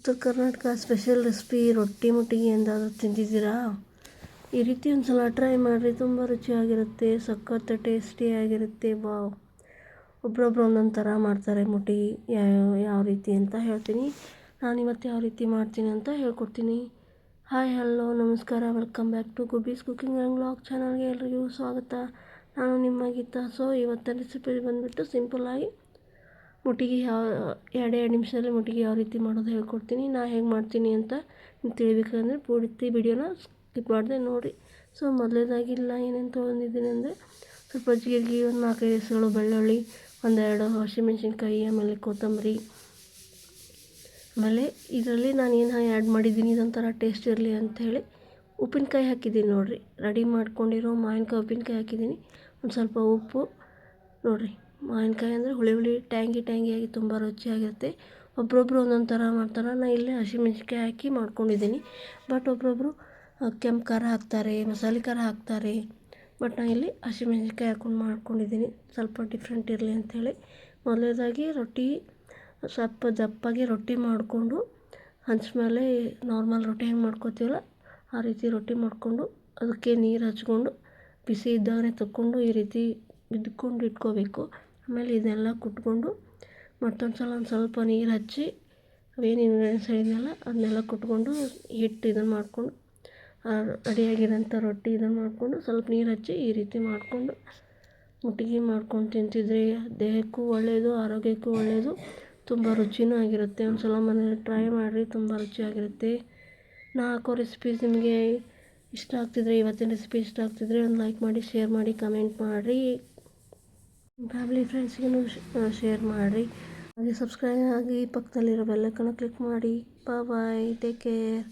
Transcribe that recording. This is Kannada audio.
ಉತ್ತರ ಕರ್ನಾಟಕ ಸ್ಪೆಷಲ್ ರೆಸಿಪಿ ರೊಟ್ಟಿ ಮುಟ್ಟಿಗೆ ಎಂದಾದರೂ ತಿಂದಿದ್ದೀರಾ? ಈ ರೀತಿ ಒಂದು ಸಲ ಟ್ರೈ ಮಾಡಿರಿ, ತುಂಬ ರುಚಿಯಾಗಿರುತ್ತೆ, ಸಖತ್ ಟೇಸ್ಟಿಯಾಗಿರುತ್ತೆ ವಾವ್. ಒಬ್ರೊಬ್ರು ಒಂದೊಂದು ಥರ ಮಾಡ್ತಾರೆ ಮುಟ್ಟಿಗೆ ಯಾವ ಯಾವ ರೀತಿ ಅಂತ ಹೇಳ್ತೀನಿ. ನಾನು ಇವತ್ತು ಯಾವ ರೀತಿ ಮಾಡ್ತೀನಿ ಅಂತ ಹೇಳ್ಕೊಡ್ತೀನಿ. ಹಾಯ್ ಹಲೋ ನಮಸ್ಕಾರ welcome back to Gubees cooking and blog ಚಾನಲ್ಗೆ ಎಲ್ರಿಗೂ ಸ್ವಾಗತ. ನಾನು ನಿಮ್ಮ ಗೀತಾ. ಸೊ ಇವತ್ತಿನ ರೆಸಿಪಿ ಬಂದುಬಿಟ್ಟು ಸಿಂಪಲ್ಲಾಗಿ ಮುಟ್ಟಿಗೆ ಯಾವ, ಎರಡು ಎರಡು ನಿಮಿಷದಲ್ಲಿ ಮುಟ್ಗಿ ಯಾವ ರೀತಿ ಮಾಡೋದು ಹೇಳ್ಕೊಡ್ತೀನಿ, ನಾ ಹೇಗೆ ಮಾಡ್ತೀನಿ ಅಂತ ನೀವು ತಿಳಿಬೇಕಂದ್ರೆ ಪೂರ್ತಿ ವಿಡಿಯೋನ ಸ್ಕಿಪ್ ಮಾಡಿದೆ ನೋಡಿ. ಸೊ ಮೊದಲನೇದಾಗಿ ಇಲ್ಲ ಏನೇನು ತೊಗೊಂಡಿದ್ದೀನಿ ಅಂದರೆ ಸ್ವಲ್ಪ ಜೀರಿಗೆ, ಒಂದು ನಾಲ್ಕೈದು ಹೆಸರುಗಳು ಬೆಳ್ಳುಳ್ಳಿ, ಒಂದೆರಡು ಹಸಿಮೆಣ್ಸಿನ್ಕಾಯಿ, ಆಮೇಲೆ ಕೊತ್ತಂಬರಿ. ಆಮೇಲೆ ಇದರಲ್ಲಿ ನಾನು ಏನು ಆ್ಯಡ್ ಮಾಡಿದ್ದೀನಿ ಇದೊಂಥರ ಟೇಸ್ಟ್ ಇರಲಿ ಅಂಥೇಳಿ ಉಪ್ಪಿನಕಾಯಿ ಹಾಕಿದ್ದೀನಿ ನೋಡಿರಿ. ರೆಡಿ ಮಾಡ್ಕೊಂಡಿರೋ ಮಾವಿನಕಾಯಿ ಉಪ್ಪಿನಕಾಯಿ ಹಾಕಿದ್ದೀನಿ. ಒಂದು ಸ್ವಲ್ಪ ಉಪ್ಪು, ನೋಡಿರಿ. ಮಾವಿನಕಾಯಿ ಅಂದರೆ ಹುಳಿ ಹುಳಿ, ಟ್ಯಾಂಗಿ ಟ್ಯಾಂಗಿಯಾಗಿ ತುಂಬ ರುಚಿಯಾಗಿರುತ್ತೆ. ಒಬ್ಬೊಬ್ರು ಒಂದೊಂದು ಥರ ಮಾಡ್ತಾರೆ. ನಾನು ಇಲ್ಲೇ ಹಸಿಮೆಣ್ಸಿನ್ಕಾಯಿ ಹಾಕಿ ಮಾಡ್ಕೊಂಡಿದ್ದೀನಿ. ಬಟ್ ಒಬ್ಬೊಬ್ರು ಕೆಂಪು ಖಾರ ಹಾಕ್ತಾರೆ, ಮಸಾಲೆ ಖಾರ ಹಾಕ್ತಾರೆ. ಬಟ್ ನಾನು ಇಲ್ಲಿ ಹಸಿಮೆಣ್ಸಿನ್ಕಾಯಿ ಹಾಕ್ಕೊಂಡು ಮಾಡ್ಕೊಂಡಿದ್ದೀನಿ. ಸ್ವಲ್ಪ ಡಿಫ್ರೆಂಟ್ ಇರಲಿ ಅಂಥೇಳಿ ಮೊದಲನೇದಾಗಿ ರೊಟ್ಟಿ, ಸ್ವಲ್ಪ ದಪ್ಪಾಗಿ ರೊಟ್ಟಿ ಮಾಡಿಕೊಂಡು ಹಂಚ ಮೇಲೆ ನಾರ್ಮಲ್ ರೊಟ್ಟಿ ಹೆಂಗೆ ಮಾಡ್ಕೋತೀವಲ್ಲ, ಆ ರೀತಿ ರೊಟ್ಟಿ ಮಾಡಿಕೊಂಡು, ಅದಕ್ಕೆ ನೀರು ಹಚ್ಕೊಂಡು, ಬಿಸಿ ಇದ್ದಾಗಲೇ ತಕ್ಕೊಂಡು ಈ ರೀತಿ ಬಿದ್ಕೊಂಡು ಇಟ್ಕೋಬೇಕು. ಆಮೇಲೆ ಇದೆಲ್ಲ ಕುಟ್ಕೊಂಡು ಮತ್ತೊಂದು ಸಲ ಒಂದು ಸ್ವಲ್ಪ ನೀರು ಹಚ್ಚಿ ಅವೇನು ಇಂಗ್ರೀಡಿಯೆಂಟ್ಸ್ ಹೇಳಿದ್ನಲ್ಲ ಅದನ್ನೆಲ್ಲ ಕುಟ್ಕೊಂಡು ಹಿಟ್ಟು ಇದನ್ನು ಮಾಡಿಕೊಂಡು ರೆಡಿಯಾಗಿರೋಂಥ ರೊಟ್ಟಿ ಇದನ್ನು ಮಾಡಿಕೊಂಡು ಸ್ವಲ್ಪ ನೀರು ಹಚ್ಚಿ ಈ ರೀತಿ ಮಾಡಿಕೊಂಡು ಮುಟ್ಟಿಗೆ ಮಾಡ್ಕೊಂಡು ತಿಂತಿದ್ರೆ ದೇಹಕ್ಕೂ ಒಳ್ಳೆಯದು ಆರೋಗ್ಯಕ್ಕೂ ಒಳ್ಳೆಯದು ತುಂಬ ರುಚಿನೂ ಆಗಿರುತ್ತೆ. ಒಂದು ಸಲ ಮನೇಲಿ ಟ್ರೈ ಮಾಡಿರಿ, ತುಂಬ ರುಚಿಯಾಗಿರುತ್ತೆ. ನಾ ಹಾಕೋ ರೆಸಿಪೀಸ್ ನಿಮಗೆ ಇಷ್ಟ ಆಗ್ತಿದ್ರೆ, ಇವತ್ತಿನ ರೆಸಿಪಿ ಇಷ್ಟ ಆಗ್ತಿದ್ರೆ ಒಂದು ಲೈಕ್ ಮಾಡಿ ಶೇರ್ ಮಾಡಿ ಕಮೆಂಟ್ ಮಾಡಿರಿ. ಫ್ಯಾಮಿಲಿ ಫ್ರೆಂಡ್ಸ್ಗೂ ಶೇರ್ ಮಾಡಿರಿ. ಹಾಗೆ ಸಬ್ಸ್ಕ್ರೈಬ್ ಆಗಿ ಪಕ್ಕದಲ್ಲಿರೋ ಬೆಲ್ಲೈಕನ್ನು ಕ್ಲಿಕ್ ಮಾಡಿ. Bye take care